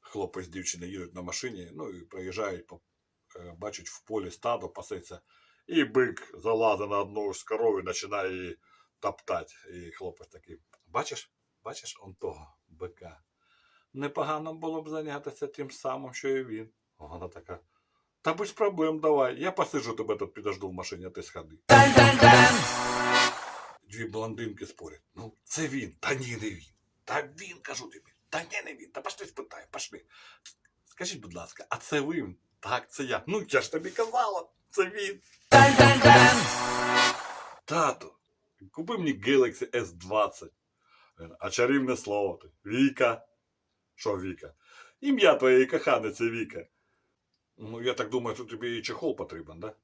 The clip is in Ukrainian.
Хлопець з дівчиною їдуть на машині, ну і проїжджають, по- е, бачать в полі стадо пасеться, і бик залазить на одну з коров і починає її топтати. І хлопець такий, бачиш, бачиш он того бика. Непогано було б зайнятися тим самим, що і він. Вона така. Та без проблем давай. Я посиджу тебе тут підожду в машині, а ти сходи. Дві блондинки спорять. Ну, це він. Та ні, не він. Та він, кажу тобі. Та ні, не він. Та пошли спитаю, пошли. Скажіть, будь ласка, а це ви? Так, це я. Ну, я ж тобі казала, це він. Тато, купи мені Galaxy S20. А чарівне слово ти. Віка. Що Віка? Ім'я твоєї коханиці Віка. Ну, я так думаю, що тобі і чехол потрібен, да?